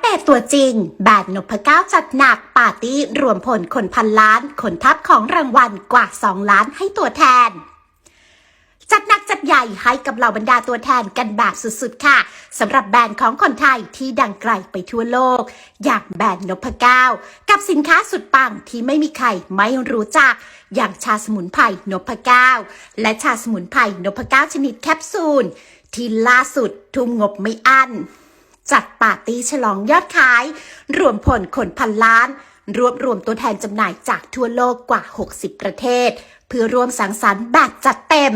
เปย์ตัวจริง แบรนด์นพเก้าจัดหนักปาร์ตี้รวมผลคนพันล้านขนทัพของรางวัลกว่า 2 ล้านให้ตัวแทน จัดหนักจัดใหญ่ให้กับเหล่าบรรดาตัวแทนกันแบบสุดๆ ค่ะสำหรับแบรนด์ของคนไทยที่ดังไกลไปทั่วโลก อย่างแบรนด์นพเก้ากับสินค้าสุดปังที่ไม่มีใครไม่รู้จัก อย่างชาสมุนไพรนพเก้าและชาสมุนไพรนพเก้าชนิดแคปซูลที่ล่าสุดทุ่มงบไม่อั้น จัดปาร์ตี้ฉลองยอดขาย รวมผลคนพันล้าน รวบรวมตัวแทนจำหน่ายจากทั่วโลกกว่า 60 ประเทศ เพื่อร่วมสังสรรค์แบบจัดเต็ม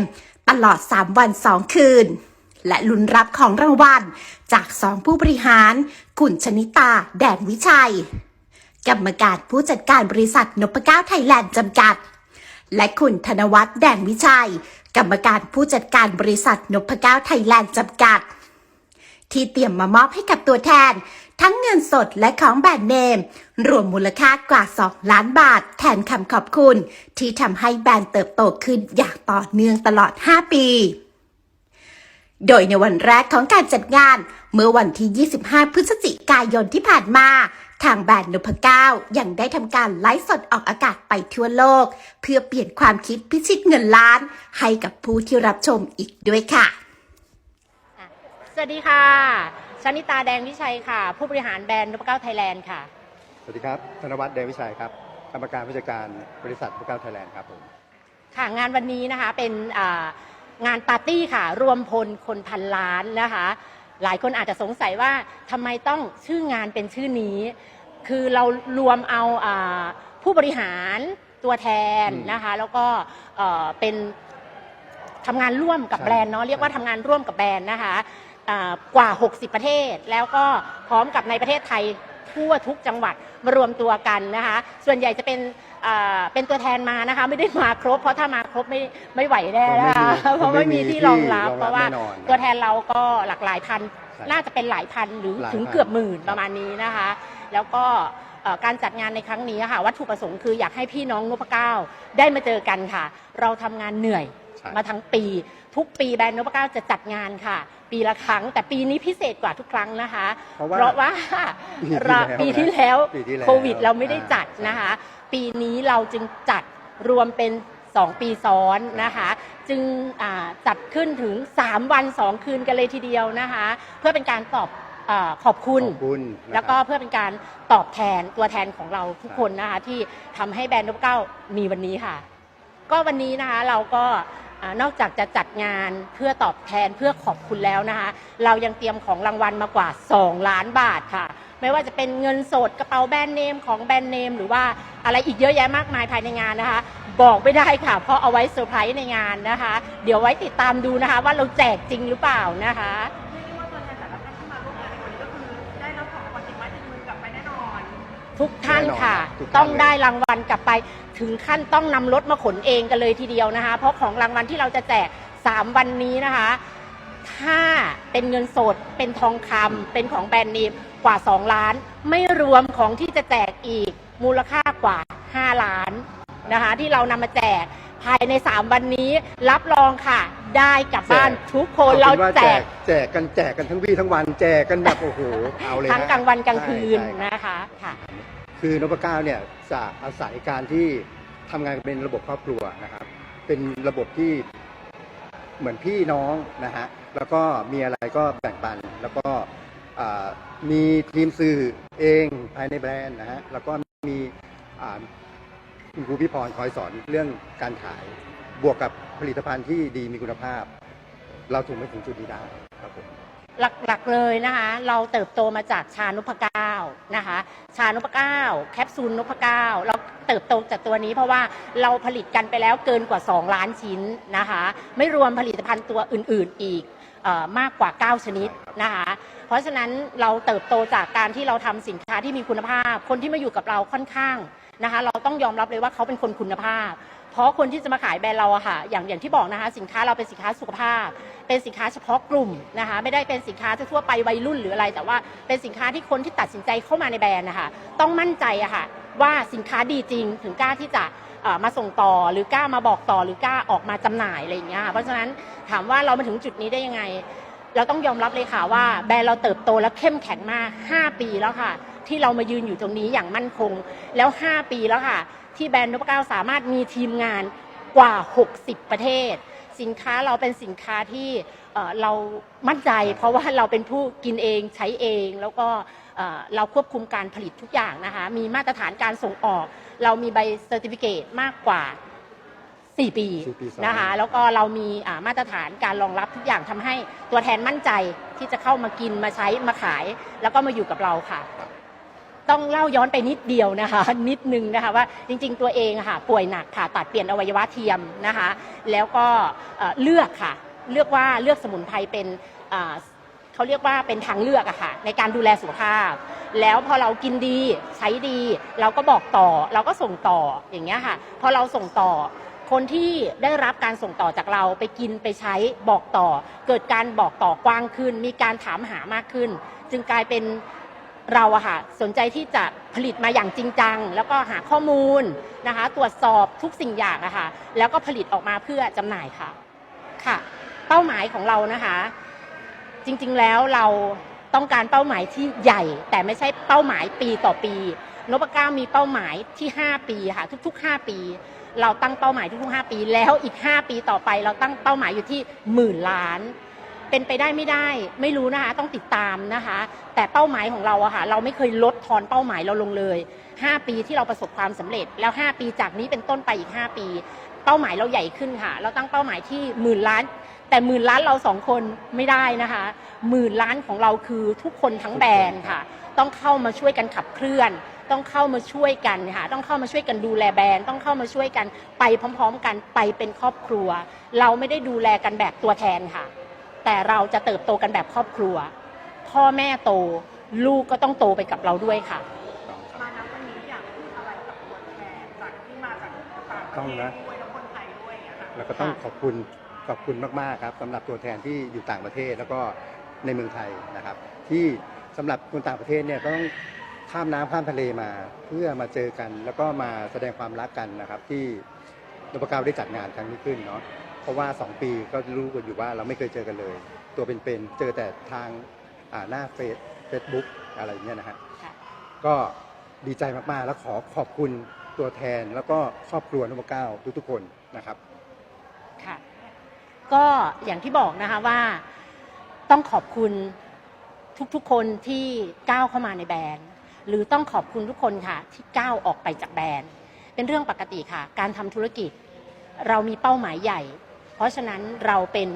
ตลอด 3 วัน 2 คืน และลุ้นรับของรางวัล จากสองผู้บริหาร คุณชนิตา แดนวิชัย กรรมการผู้จัดการบริษัทนพก้าไทยแลนด์จำกัด และคุณธนวัฒน์แดนวิชัย กรรมการผู้จัดการบริษัทนพก้าไทยแลนด์จำกัด ที่เตรียมมามอบให้กับตัวแทน ทั้งเงินสดและของแบรนด์เนม รวมมูลค่ากว่า 2 ล้านบาท แทนคำขอบคุณ ที่ทำให้แบรนด์เติบโตขึ้นอย่างต่อเนื่องตลอด 5 ปี โดยในวันแรกของการจัดงาน เมื่อวันที่ 25 พฤศจิกายนที่ผ่านมาทางแบรนด์นพเก้ายังได้ทำการไลฟ์สดออกอากาศไปทั่วโลก เพื่อเปลี่ยนความคิดพิชิตเงินล้าน ให้กับผู้ที่รับชมอีกด้วยค่ะ วัสดีค่ะชนิตาแดงวิชัยค่ะ ผู้บริหารแบรนด์นพเก้าไทยแลนด์ค่ะ สวัสดีครับ ธนวัฒน์เดชวิชัยครับ กรรมการผู้จัดการบริษัทพวกเก้าไทยแลนด์ครับผม ค่ะ งานวันนี้นะคะเป็นอ่างานปาร์ตี้ค่ะ รวมพลคนพันล้านนะคะ หลายคนอาจจะสงสัยว่าทำไมต้องชื่องานเป็นชื่อนี้ คือเรารวมเอาอ่าผู้บริหารตัวแทนอืมนะคะ แล้วก็เอ่อเป็นทำงานร่วมกับใช่แบรนด์เนาะเรียกว่าใช่ทำงานร่วมกับแบรนด์นะคะอ่า กว่า 60 ประเทศ แล้วก็พร้อมกับในประเทศไทยทั่วทุกจังหวัดมารวมตัวกันนะคะ ส่วนใหญ่จะเป็นอ่าเป็นตัวแทนมานะคะ ไม่ได้มาครบ เพราะถ้ามาครบไม่ไม่ไหวแน่นะคะคงไม่มีเพราะไม่มีที่รองรับที่รองรับเพราะว่าแน่นอนตัวแทนเราก็หลักหลายพันใช่น่าจะเป็นหลายพันหรือหลายถึงพันเกือบหมื่นครับประมาณนี้นะคะ แล้วก็เอ่อการจัดงานในครั้งนี้ค่ะวัตถุประสงค์คืออยากให้พี่น้องนพเก้าได้มาเจอกันค่ะ เราทำงานเหนื่อย ใช่ มาทั้งปี ทุกปีแบรนด์นพเก้าจะจัดงานค่ะ ปีละครั้ง แต่ปีนี้พิเศษกว่าทุกครั้งนะคะ เพราะว่าเพราะว่าปีที่แล้วปีที่แล้วปีที่แล้วโควิด เราไม่ได้จัดอ่านะคะ ปีนี้เราจึงจัดรวมเป็น 2 ปีซ้อนนะคะ จึงอ่าจัดขึ้นถึง 3 วัน 2 คืนกันเลยทีเดียวนะคะ เพื่อเป็นการตอบอาขอบคุณ ขอบคุณนะครับ แล้วก็เพื่อเป็นการตอบแทนตัวแทนของเราทุกคนนะคะที่ทำให้แบรนด์นพเก้ามีวันนี้ค่ะ ก็วันนี้นะคะเราก็อ่า นอกจากจะจัดงานเพื่อตอบแทนเพื่อขอบคุณแล้วนะคะ เรายังเตรียมของรางวัลมากว่า 2 ล้านบาทค่ะ ไม่ว่าจะเป็นเงินสดกระเป๋าแบรนด์เนมของแบรนด์เนมหรือว่าอะไรอีกเยอะแยะมากมายภายในงานนะคะ บอกไม่ได้ค่ะ เพราะเอาไว้เซอร์ไพรส์ในงานนะคะ เดี๋ยวไว้ติดตามดูนะคะ ว่าเราแจกจริงหรือเปล่านะคะทุกท่านค่ะแน่นอนทุกท่านต้องได้รางวัลกลับไป ถึงขั้นต้องนำรถมาขนเองกันเลยทีเดียวนะคะ เพราะของรางวัลที่เราจะแจก 3 วันนี้นะคะ ถ้าเป็นเงินสดเป็นทองคำเป็นของแบรนด์เนมกว่า 2 ล้าน ไม่รวมของที่จะแจกอีกมูลค่ากว่า 5 ล้านนะคะ ที่เรานำมาแจกภายใน 3 วันนี้รับรองค่ะ ได้กลับบ้านทุกคนเราอป็นว่แจกแจกกันแจกกันทั้งวี่ทั้งวันแจกกันแบบโอ้โหเอาเลยทั้งฮะกลางวันกลางคืนใช่ใช่ครับนะคะค่ะ คือนพเก้าเนี่ยจะอาศัยการที่ทำงานเป็นระบบครอบครัวนะครับ เป็นระบบที่เหมือนพี่น้องนะฮะ แล้วก็มีอะไรก็แบ่งปัน แล้วก็อ่ามีทีมสื่อเองภายในแบรนด์นะฮะ แล้วก็มีอ่าคุณครูพี่พรคอยสอนเรื่องการขาย บวกกับผลิตภัณฑ์ที่ดีมีคุณภาพ เราถึงมาถึงจุดนี้ได้ครับผม หลักๆเลยนะคะ เราเติบโตมาจากชานพเก้านะคะ ชานพเก้าแคปซูลนพเก้าเราเติบโตจากตัวนี้เพราะว่าเราผลิตกันไปแล้วเกินกว่า 2 ล้านชิ้นนะคะ ไม่รวมผลิตภัณฑ์ตัวอื่น ๆอีกออมากกว่า 9 ชนิดนะคะ เพราะฉะนั้นเราเติบโตจากการที่เราทำสินค้าที่มีคุณภาพ คนที่มาอยู่กับเราค่อนข้าง นะคะ เราต้องยอมรับเลยว่าเขาเป็นคนคุณภาพ เพราะคนที่จะมาขายแบรนด์เราอะค่ะ อย่างอย่างที่บอกนะคะ สินค้าเราเป็นสินค้าสุขภาพ เป็นสินค้าเฉพาะกลุ่มนะคะ ไม่ได้เป็นสินค้าทั่วไปวัยรุ่นหรืออะไร แต่ว่าเป็นสินค้าที่คนที่ตัดสินใจเข้ามาในแบรนด์นะคะต้องมั่นใจอะค่ะ ว่าสินค้าดีจริงถึงกล้าที่จะมาส่งต่อหรือกล้ามาบอกต่อหรือกล้าออกมาจำหน่ายอะไรอย่างเงี้ยค่ะเพราะฉะนั้นถามว่าเรามาถึงจุดนี้ได้ยังไง เราต้องยอมรับเลยค่ะว่าแบรนด์เราเติบโตและเข้มแข็งมาก 5 ปีแล้วค่ะ ที่เรามายืนอยู่ตรงนี้อย่างมั่นคง แล้ว 5 ปีแล้วค่ะ ที่แบรนด์นพเก้าสามารถมีทีมงานกว่า 60 ประเทศ สินค้าเราเป็นสินค้าที่เอ่อเรามั่นใจ เพราะว่าเราเป็นผู้กินเองใช้เอง แล้วก็เอ่อเราควบคุมการผลิตทุกอย่างนะคะ มีมาตรฐานการส่งออก เรามีใบเซอร์ติฟิเคตมากกว่า 4 ปีสี่ปีซ้อนนะคะ แล้วก็เรามีอ่ามาตรฐานการรองรับทุกอย่างทำให้ตัวแทนมั่นใจที่จะเข้ามากินมาใช้มาขาย แล้วก็มาอยู่กับเราค่ะ ต้องเล่าย้อนไปนิดเดียวนะคะ นิดนึงนะคะว่าจริงๆตัวเองค่ะป่วยหนักค่ะตัดเปลี่ยนอวัยวะเทียมนะคะ แล้วก็เลือกค่ะ เลือกว่าเลือกสมุนไพรเป็นเขาเรียกว่าเป็นทางเลือกอะค่ะในการดูแลสุขภาพ แล้วพอเรากินดีใช้ดี เราก็บอกต่อเราก็ส่งต่ออย่างเงี้ยค่ะพอเราส่งต่อคนที่ได้รับการส่งต่อจากเราไปกินไปใช้บอกต่อ เกิดการบอกต่อกว้างขึ้น มีการถามหามากขึ้น จึงกลายเป็น เราอะค่ะสนใจที่จะผลิตมาอย่างจริงจัง แล้วก็หาข้อมูลนะคะ ตรวจสอบทุกสิ่งอย่างอะค่ะแล้วก็ผลิตออกมาเพื่อจำหน่ายค่ะค่ะ เป้าหมายของเรานะคะ จริงๆแล้วเราต้องการเป้าหมายที่ใหญ่ แต่ไม่ใช่เป้าหมายปีต่อปีนพเก้ามีเป้าหมายที่ 5 ปีค่ะทุก ๆ 5 ปี เราตั้งเป้าหมายทุกๆ5ปี แล้วอีก 5 ปีต่อไป เราตั้งเป้าหมายอยู่ที่หมื่นล้าน เป็นไปได้ไม่ได้ ไม่รู้นะคะต้องติดตามนะคะ แต่เป้าหมายของเราอะค่ะเราไม่เคยลดทอนเป้าหมายเราลงเลย 5 ปีที่เราประสบความสำเร็จแล้ว 5 ปีจากนี้เป็นต้นไปอีก 5 ปี เป้าหมายเราใหญ่ขึ้นค่ะ เราตั้งเป้าหมายที่หมื่นล้าน แต่หมื่นล้านเราสองคนไม่ได้นะคะหมื่นล้านของเราคือทุกคนทั้งแบรนด์ค่ะ ต้องเข้ามาช่วยกันขับเคลื่อน ต้องเข้ามาช่วยกันค่ะต้องเข้ามาช่วยกันดูแลแบรนด์ต้องเข้ามาช่วยกันไปพร้อม ๆ กันไปเป็นครอบครัว เราไม่ได้ดูแลกันแบบตัวแทนค่ะ แต่เราจะเติบโตกันแบบครอบครัว พ่อแม่โตลูกก็ต้องโตไปกับเราด้วยค่ะ มาณวันนี้อยากพูดอะไรกับตัวแทนจากที่มาจากต่างประต้องเทศนะ ด้วยและคนไทยด้วยอย่างเงี้ยค่ะ แล้วก็ต้องค่ะ ขอบคุณขอบคุณมากๆครับสำหรับตัวแทนที่อยู่ต่างประเทศแล้วก็ในเมืองไทยนะครับ ที่สำหรับคนต่างประเทศเนี่ยต้องข้ามน้ำข้ามทะเลมา เพื่อมาเจอกัน แล้วก็มาแสดงความรักกันนะครับ ที่นพเก้าได้จัดงานครั้งนี้ขึ้นเนาะ เพราะว่า 2 ปีก็รู้กันอยู่ว่าเราไม่เคยเจอกันเลย ตัวเป็นๆเจอแต่ทางอ่าหน้าเฟซเฟซบุ๊กอะไรอย่างเงี้ยนะฮะค่ะก็ดีใจมากๆ แล้วขอขอบคุณตัวแทนแล้วก็ครอบครัวนพเก้าทุกๆคนนะครับ ค่ะ ก็อย่างที่บอกนะคะว่าต้องขอบคุณทุกๆคนที่ก้าวเข้ามาในแบรนด์ หรือต้องขอบคุณทุกคนค่ะ ที่ก้าวออกไปจากแบรนด์ เป็นเรื่องปกติค่ะ การทำธุรกิจ เรามีเป้าหมายใหญ่เพ ราะฉะนั้นเราเป็น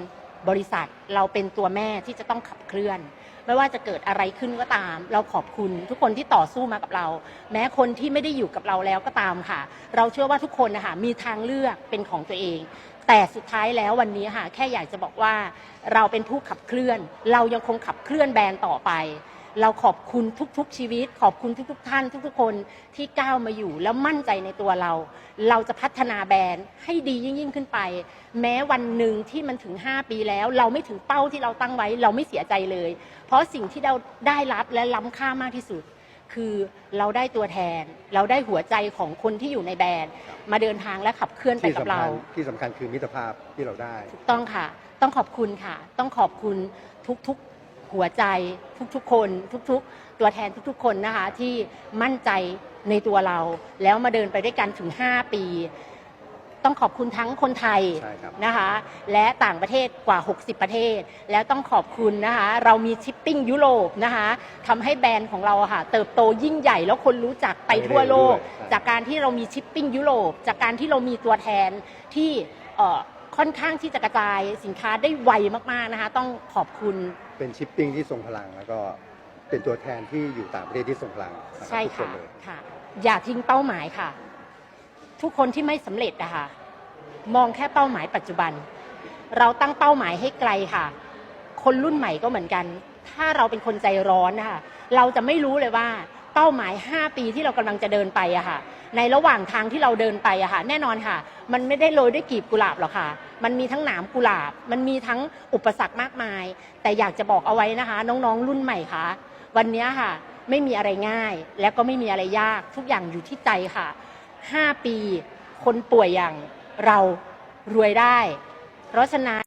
บริษัทเราเป็นตัวแม่ที่จะต้องขับเคลื่อน ไม่ว่าจะเกิดอะไรขึ้นก็ตาม เราขอบคุณทุกคนที่ต่อสู้มากับเรา แม้คนที่ไม่ได้อยู่กับเราแล้วก็ตามค่ะ เราเชื่อว่าทุกคนนะคะมีทางเลือกเป็นของตัวเอง แต่สุดท้ายแล้ววันนี้ค่ะแค่อยากจะบอกว่า เราเป็นผู้ขับเคลื่อน เรายังคงขับเคลื่อนแบรนด์ต่อไป เราขอบคุณทุกๆ ชีวิต ขอบคุณทุก ๆ ท่าน ทุกๆ คนที่ก้าวมาอยู่แล้วมั่นใจในตัวเรา เราจะพัฒนาแบรนด์ให้ดียิ่งยิ่งขึ้นไป แม้วันหนึ่งที่มันถึง 5 ปีแล้ว เราไม่ถึงเป้าที่เราตั้งไว้ เราไม่เสียใจเลย เพราะสิ่งที่เราได้รับและล้ำค่ามากที่สุด คือเราได้ตัวแทน เราได้หัวใจของคนที่อยู่ในแบรนด์ มาเดินทางและขับเคลื่อนไปที่กับสำเรา คัญที่สำคัญคือมิตรภาพที่เราได้ ถูกต้องค่ะ ต้องขอบคุณค่ะ ต้องขอบคุณทุกๆ หัวใจทุกๆ คน ทุกๆ ตัวแทนทุกๆ คนนะคะที่มั่นใจในตัวเรา แล้วมาเดินไปด้วยกันถึง 5 ปี ต้องขอบคุณทั้งคนไทยใช่ครับ นะคะ และต่างประเทศกว่า 60 ประเทศ แล้วต้องขอบคุณนะคะ เรามีชิปปิ้งยุโรปนะคะทำให้แบรนด์ของเราอะค่ะ เติบโตยิ่งใหญ่แล้วคนรู้จักไปทั่วโลกไปเร็วด้วย จากการที่เรามีชิปปิ้งยุโรป จากการที่เรามีตัวแทนที่เอ่อค่อนข้างที่จะกระจายสินค้าได้ไวมากๆนะคะ ต้องขอบคุณ เป็นชิปปิ้งที่ทรงพลัง แล้วก็เป็นตัวแทนที่อยู่ต่างประเทศที่ทรงพลังนะครับใช่ทุกคนค่ะเลย ค่ะ อย่าทิ้งเป้าหมายค่ะ ทุกคนที่ไม่สำเร็จอะค่ะ มองแค่เป้าหมายปัจจุบัน เราตั้งเป้าหมายให้ไกลค่ะ คนรุ่นใหม่ก็เหมือนกัน ถ้าเราเป็นคนใจร้อนนะคะเราจะไม่รู้เลยว่าเป้าหมาย 5 ปีที่เรากำลังจะเดินไปอะค่ะ ในระหว่างทางที่เราเดินไปอะค่ะ แน่นอนค่ะ มันไม่ได้โรยด้วยกลีบกุหลาบหรอกค่ะ มันมีทั้งหนามกุหลาบ มันมีทั้งอุปสรรคมากมาย แต่อยากจะบอกเอาไว้นะคะ น้องๆ รุ่นใหม่ค่ะวันนี้ค่ะ ไม่มีอะไรง่าย และก็ไม่มีอะไรยากทุกอย่างอยู่ที่ใจค่ะ 5 ปี คนป่วยอย่างเรารวยได้ เพราะฉะนั้น